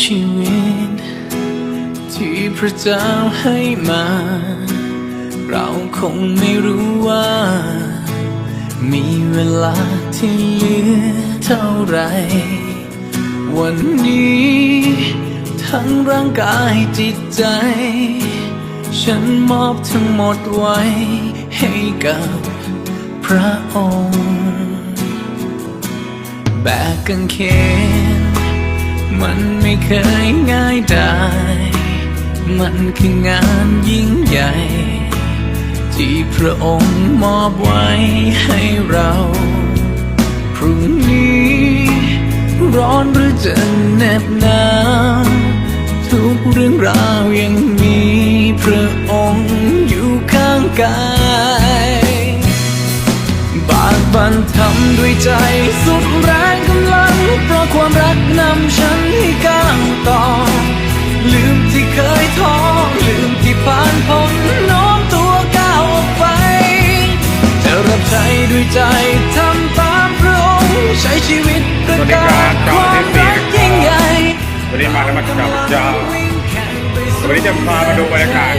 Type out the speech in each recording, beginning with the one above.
ชีวิต ที่พระเจ้าให้มา เราคงไม่รู้ว่า มีเวลาที่เหลือเท่าไหรวันนี้ ทั้งร่างกายจิตใจ ฉันมอบทั้งหมดไว้ให้กับพระองค์ แบกกางเขน มันไม่เคยง่ายได้ มันคืองานยิ่งใหญ่ ที่พระองค์มอบไว้ให้เรา พรุ่งนี้ ร้อนหรือจะเหน็บหนาวทุกเรื่องราวยังมีพระองค์อยู่ข้างกายบากบันทำด้วยใจสุดแรงก ความรักนำฉันให้ก้าวต่อ ลืมที่เคยท้อลืมที่ผ่านพ้นน้อมตัวก้าวออกไปจะรับใช้ด้วยใจทำตามพระองค์ใช้ชีวิตประกาศความรักยิ่งใหญ่วันนี้มานมัสการพระเจ้าวันนี้จะพามาดูบรรยากาศ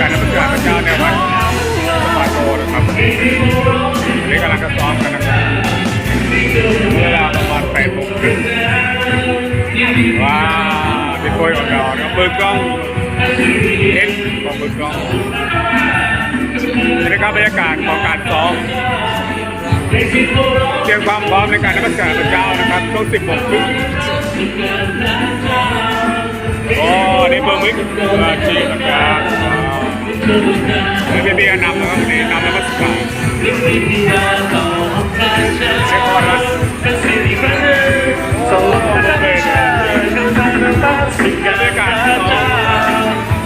การนมัสการพระเจ้าในวัด กองเอ็นของเบิร์กองนี่นะครับบรรยากาศของการซ้อมเตรียมความพร้อมในการนมัสการพระเจ้านะครับช่วงสิบโมงครึ่งโอ้นี่เบอร์มิกอาชีพนะครับนี่เป็นเบียร์นำนะครับนี่นำนมัสการเช็คคอรัส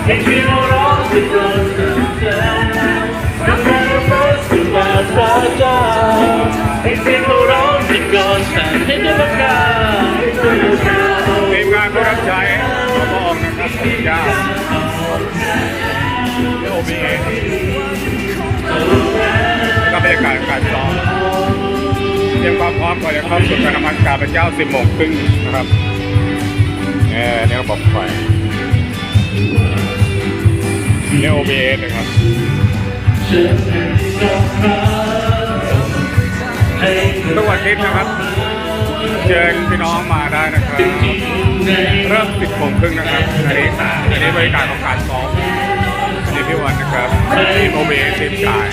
ที่สองทีมงานผู้รับใช้ขอบอกนะครับพระเจ้าโอบีเอก็บรรยากาศการซ้อมเตรียมความพร้อมก่อนจะเข้าสู่การนมัสการพระเจ้าสิบโมงครึ่งนะครับเออเนี่ยบอกไฟ เนี่ยโอบีเอนะครับทุกวันอาทิตย์นะครับเชิญพี่น้องมาได้นะครับ เริ่มสิบโมงครึ่งนะครับอันนี้อันนี้บริการของการซ้อมอันนี้พี่วันนะครับทีมโอเบทีมกาย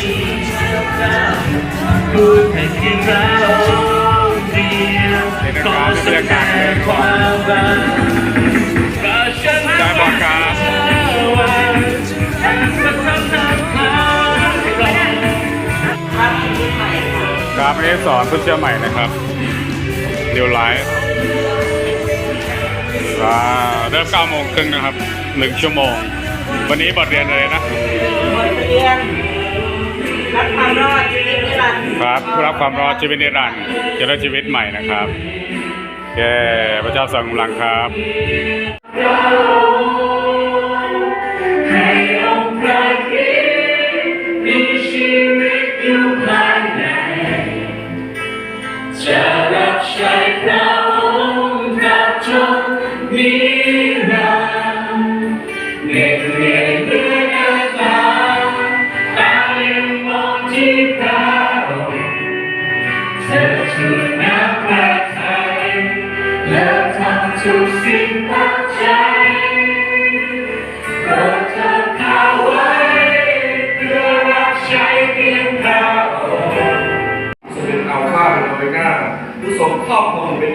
นี่นะครับเป็นบรรยากาศเดินก่อ ครับไม่ได้สอนผู้เชื่อใหม่นะครับเดียวไลฟ์ว้าวเริ่ม9โมงครึ่งนะครับ 1 ชั่วโมง วันนี้บทเรียนอะไรนะเรียนรับความรอดชีวิตนิรันดร์ครับรับความรอดชีวิตนิรันดร์จะได้ชีวิตใหม่นะครับแก่พระเจ้าทรงกำลังครับ จะรับใช้พระองค์กับจนนิรันดร์เหน็ดเหนื่อยเมื่อเดินทางตายังมองที่พระองค์เธอช่วย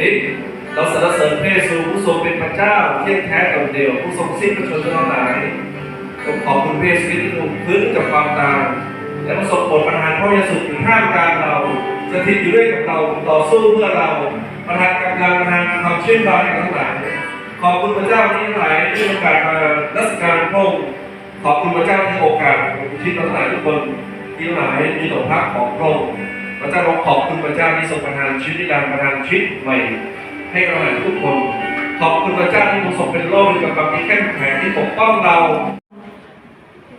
อบครองเป็นนิจเราสรรเสริญพระเยซูผู้ทรงเป็นพระเจ้าเที่ยงแท้กับเดียวผู้ทรงสิ้นพระชนม์ทั้งหลายผมขอบคุณพระเยซูที่ทรงพื้นกับความตายและประสบผลประทานพระเยซูอยู่ท่ามกลางเราสถิตอยู่ด้วยกับเราต่อสู้เพื่อเราประทานกำลังประทานความเชื่อมั่นให้ทั้งหลายขอบคุณพระเจ้าที่ทั้งหลายที่โอกาสมารัศการพระองค์ขอบคุณพระเจ้าที่โอกาสที่ทั้งหลายทุกคนที่ทั้งหลายมีต่อพระของพระองค์ พระเจ้าเราขอบคุณพระเจ้าที่ทรงประทานชีวิตการประทานชีวิตใหม่ให้เราทุกคน ขอบคุณพระเจ้าที่ทรงส่งเป็นโลกเป็นกับความที่เข้มแข็งที่ปกป้องเรา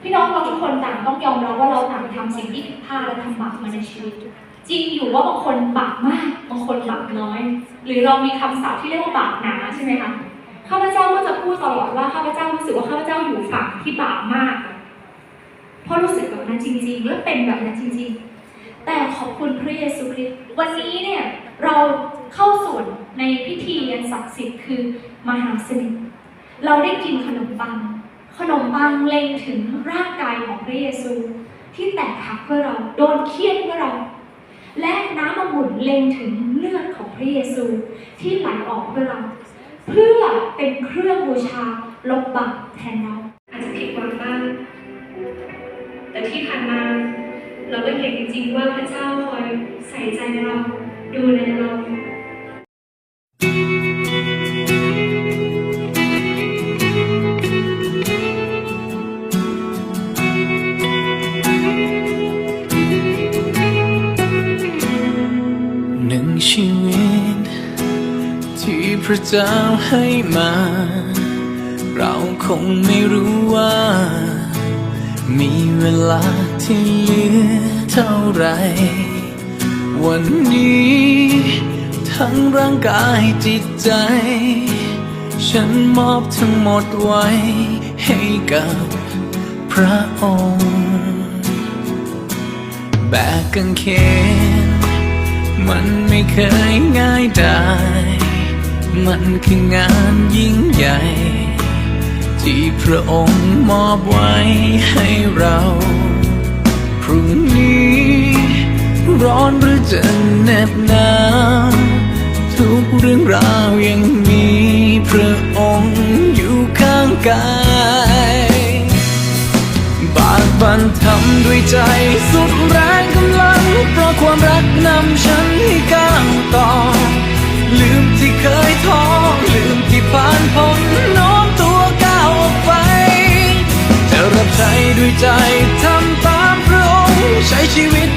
พี่น้องเราทุกคนต่างต้องยอมรับว่าเราต่างทำสิ่งที่ผิดพลาดและทำบาปมาในชีวิต จริงอยู่ว่าบางคนบาปมากบางคนบาปน้อย หรือเรามีคำศัพท์ที่เรียกว่าบาปหนาใช่ไหมคะข้าพเจ้าก็จะพูดตลอดว่าข้าพเจ้ารู้สึกว่าข้าพเจ้าอยู่ฝั่งที่บาปมากเพราะรู้สึกแบบนั้นจริง ๆ และเป็นแบบนั้นจริง ๆ แต่ขอบคุณพระเยซูคริสต์วันนี้เนี่ยเราเข้าส่วนในพิธีอันศักดิ์สิทธิ์คือมหาสนิทเราได้กินขนมปัง ขนมปังเล็งถึงร่างกายของพระเยซู ที่แตกหักเพื่อเราโดนเคี่ยนเพื่อเรา และน้ำองุ่นเล็งถึงเลือดของพระเยซูที่ไหลออกเพื่อเรา เพื่อเป็นเครื่องบูชาลบบาปแทนเรา เห็นจริงๆว่าพระเจ้าคอยใส่ใจเราดูแลเราหนึ่งชีวิต ที่พระเจ้าให้มา เราคงไม่รู้ว่า มีเวลาที่เหลือ เท่าไหรวันนี้ ทั้งร่างกายจิตใจ ฉันมอบทั้งหมดไว้ให้กับพระองค์ แบกกางเขนมันไม่เคยง่ายได้ มันคืองานยิ่งใหญ่ ที่พระองค์มอบไว้ให้เรา พรุ่งนี้ ร้อนหรือจะเหน็บหนาวทุกเรื่องราวยังมีพระองค์อยู่ข้างกาย บากบันทำด้วยใจสุดแรงกำลัง เพราะความรักนำฉันให้ก้าวต่อ ลืมที่เคยท้อลืมที่ผ่านพ้นโน้มตัวก้าวออกไป จะรับใช้ด้วยใจทำตามพระองค์ใช้ชีวิต